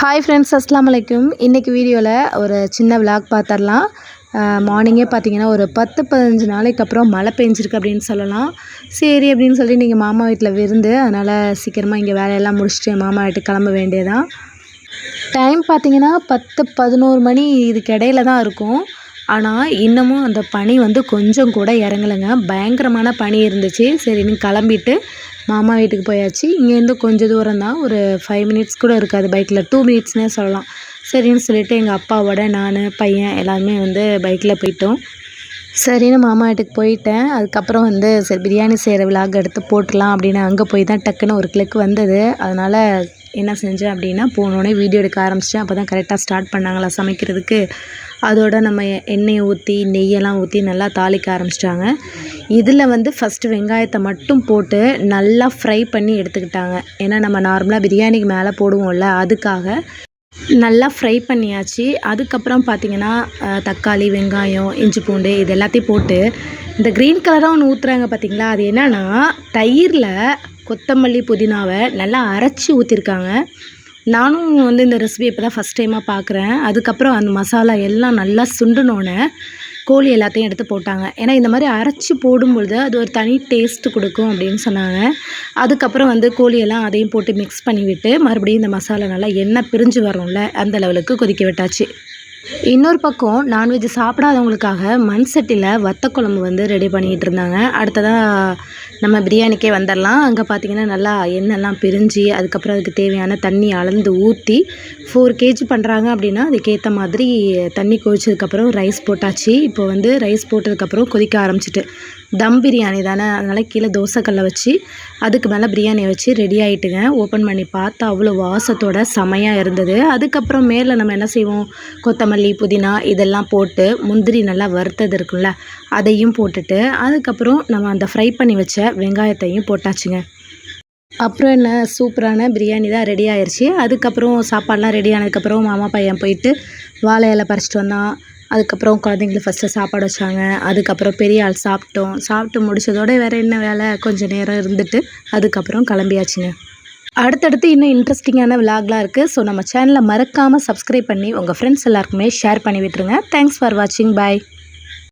Hi friends அஸ்லாம் வலைக்கும் இன்றைக்கி வீடியோவில் ஒரு சின்ன விளாக் பார்த்துடலாம் மார்னிங்கே பார்த்தீங்கன்னா ஒரு பத்து பதினஞ்சு நாளைக்கு அப்புறம் மழை பெஞ்சிருக்கு அப்படின்னு சொல்லலாம். சரி அப்படின்னு சொல்லி நீங்கள் மாமா வீட்டில் விருந்து அதனால் சீக்கிரமாக இங்கே வேலையெல்லாம் முடிச்சுட்டு மாமா வீட்டுக்கு கிளம்ப வேண்டியதான் டைம் பார்த்தீங்கன்னா பத்து பதினோரு மணி இதுக்கு இடையில தான் இருக்கும். ஆனால் இன்னமும் அந்த பனி வந்து கொஞ்சம் கூட இறங்கலைங்க. பயங்கரமான பனி இருந்துச்சு. சரின்னு கிளம்பிட்டு மாமா வீட்டுக்கு போயாச்சு. இங்கேருந்து கொஞ்சம் தூரம் தான் ஒரு ஃபைவ் மினிட்ஸ் கூட இருக்காது. பைக்கில் டூ மினிட்ஸ்னே சொல்லலாம். சரின்னு சொல்லிவிட்டு எங்கள் அப்பாவோட நான் பையன் எல்லாருமே வந்து பைக்கில் போயிட்டோம். சரின்னு மாமா வீட்டுக்கு போயிட்டேன். அதுக்கப்புறம் வந்து சரி பிரியாணி செய்கிற விலாக் எடுத்து போட்டுடலாம் அப்படின்னு அங்கே போய் தான் டக்குன்னு ஒரு கிளிக் வந்தது. அதனால் என்ன செஞ்சேன் அப்படின்னா போனோடனே வீடியோ எடுக்க ஆரம்பிச்சிட்டேன். அப்போ தான் கரெக்டாக ஸ்டார்ட் பண்ணாங்களா சமைக்கிறதுக்கு. அதோட நம்ம எண்ணெயை ஊற்றி நெய்யெல்லாம் ஊற்றி நல்லா தாளிக்க ஆரம்பிச்சிட்டாங்க. இதில் வந்து ஃபஸ்ட்டு வெங்காயத்தை மட்டும் போட்டு நல்லா ஃப்ரை பண்ணி எடுத்துக்கிட்டாங்க. ஏன்னா நம்ம நார்மலாக பிரியாணிக்கு மேலே போடுவோம்ல அதுக்காக நல்லா ஃப்ரை பண்ணியாச்சு. அதுக்கப்புறம் பார்த்திங்கன்னா தக்காளி வெங்காயம் இஞ்சி பூண்டு இது எல்லாத்தையும் போட்டு இந்த க்ரீன் கலராக ஒன்று ஊற்றுறாங்க பார்த்திங்களா? அது என்னென்னா தயிரில் கொத்தமல்லி புதினாவை நல்லா அரைச்சி ஊற்றிருக்காங்க நானும் வந்து இந்த ரெசிபி இப்போ தான் ஃபஸ்ட் டைமாக பார்க்குறேன். அதுக்கப்புறம் அந்த மசாலா எல்லாம் நல்லா சுண்டுனோன்னே கோழி எல்லாத்தையும் எடுத்து போட்டாங்க. ஏன்னா இந்த மாதிரி அரைச்சி போடும்பொழுது அது ஒரு தனி டேஸ்ட்டு கொடுக்கும் அப்படின்னு சொன்னாங்க. அதுக்கப்புறம் வந்து கோழியெல்லாம் அதையும் போட்டு மிக்ஸ் பண்ணிவிட்டு மறுபடியும் இந்த மசாலா நல்லா எண்ணெய் பிரிஞ்சு வரும்ல அந்த லெவலுக்கு கொதிக்க விட்டாச்சு. இன்னொரு பக்கம் நான்வெஜ் சாப்பிடாதவங்களுக்காக மண் சட்டியில் வத்த குழம்பு வந்து ரெடி பண்ணிகிட்டு இருந்தாங்க. அடுத்ததாக நம்ம பிரியாணிக்கே வந்துடலாம். அங்கே பார்த்தீங்கன்னா நல்லா எண்ணெய்லாம் பிரிஞ்சு அதுக்கப்புறம் அதுக்கு தேவையான தண்ணி அளந்து ஊற்றி ஃபோர் கேஜி பண்ணுறாங்க அப்படின்னா அதுக்கேற்ற மாதிரி தண்ணி கொதிச்சதுக்கப்புறம் ரைஸ் போட்டாச்சு. இப்போ வந்து ரைஸ் போட்டதுக்கப்புறம் கொதிக்க ஆரம்பிச்சிட்டு தம் பிரியாணி தானே? அதனால் கீழே தோசைக்கல்லை வச்சு அதுக்கு மேலே பிரியாணியை வச்சு ரெடி ஆகிட்டுங்க ஓப்பன் பண்ணி பார்த்தா அவ்வளோ வாசத்தோட செமையாக இருந்தது. அதுக்கப்புறம் மேலே நம்ம என்ன செய்வோம்? கொத்தமல்லி புதினா இதெல்லாம் போட்டு முந்திரி நல்லா வறுத்தது இருக்குல்ல அதையும் போட்டுட்டு அதுக்கப்புறம் நம்ம அந்த ஃப்ரை பண்ணி வச்ச வெங்காயத்தையும் போட்டாச்சுங்க. அப்புறம் என்ன சூப்பரான பிரியாணி தான் ரெடி ஆயிடுச்சு அதுக்கப்புறம் சாப்பாடெலாம் ரெடி ஆனதுக்கப்புறம் மாமா பையன் போயிட்டு வாழை இலை பறிச்சிட்டு வந்தான். அதுக்கப்புறம் குழந்தைங்களுக்கு ஃபஸ்ட்டு சாப்பாடு வச்சாங்க. அதுக்கப்புறம் பெரிய ஆள் சாப்பிட்டோம். சாப்பிட்டு முடிச்சதோட வேறு என்ன வேலை? கொஞ்சம் நேரம் இருந்துட்டு அதுக்கப்புறம் கிளம்பியாச்சுங்க. அடுத்தடுத்து இன்னும் இன்ட்ரெஸ்டிங்கான விலாக்லாம் இருக்குது ஸோ நம்ம சேனலை மறக்காமல் சப்ஸ்கிரைப் பண்ணி உங்கள் ஃப்ரெண்ட்ஸ் எல்லாருக்குமே ஷேர் பண்ணி விட்டுருங்க. தேங்க்ஸ் ஃபார் வாட்சிங் பாய்